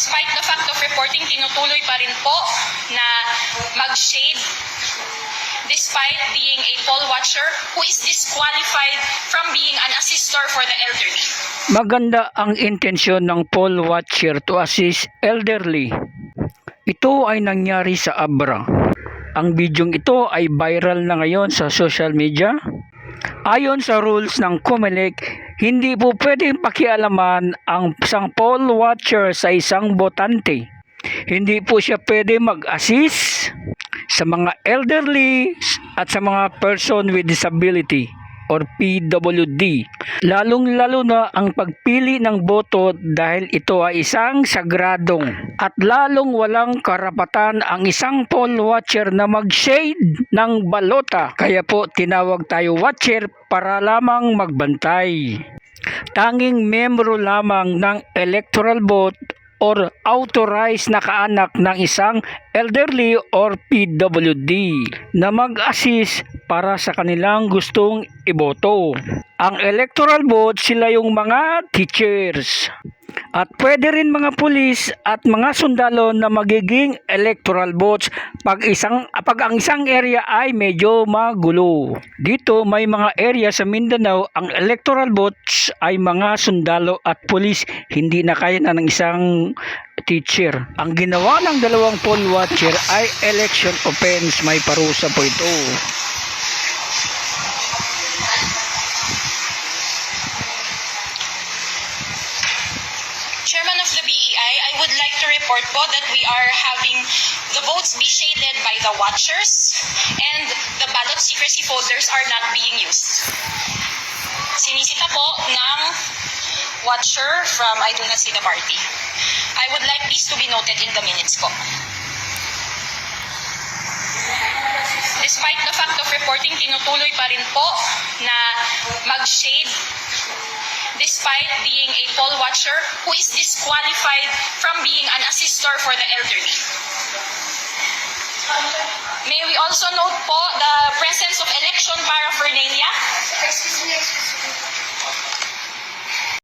Despite the fact of reporting, tinutuloy pa rin po na mag-shade despite being a poll watcher who is disqualified from being an assistor for the elderly. Maganda ang intensyon ng poll watcher to assist elderly. Ito ay nangyari sa Abra. Ang bidyong ito ay viral na ngayon sa social media. Ayon sa rules ng COMELEC, hindi po pwedeng pakialaman ang isang poll watcher sa isang botante. Hindi po siya pwede mag-assist sa mga elderly at sa mga person with disability or PWD. Lalong-lalo na ang pagpili ng boto dahil ito ay isang sagradong at lalong walang karapatan ang isang poll watcher na mag-shade ng balota. Kaya po tinawag tayo watcher para lamang magbantay. Tanging membro lamang ng electoral vote or authorized na kaanak ng isang elderly or PWD na mag-assist para sa kanilang gustong iboto. Ang electoral vote sila yung mga teachers. At pwede rin mga pulis at mga sundalo na magiging electoral votes pag isang pag ang isang area ay medyo magulo. Dito may mga area sa Mindanao ang electoral votes ay mga sundalo at pulis hindi na kaya na ng isang teacher. Ang ginawa ng dalawang poll watcher ay election offense. May parusa po ito. Of the BEI, I would like to report po that we are having the votes be shaded by the watchers and the ballot secrecy folders are not being used. Sinisita po ng watcher from I do not see the party. I would like this to be noted in the minutes po. Despite the fact of reporting, tinutuloy pa rin po na mag-shade despite being a poll watcher who is disqualified from being an assistor for the elderly. May we also note po the presence of election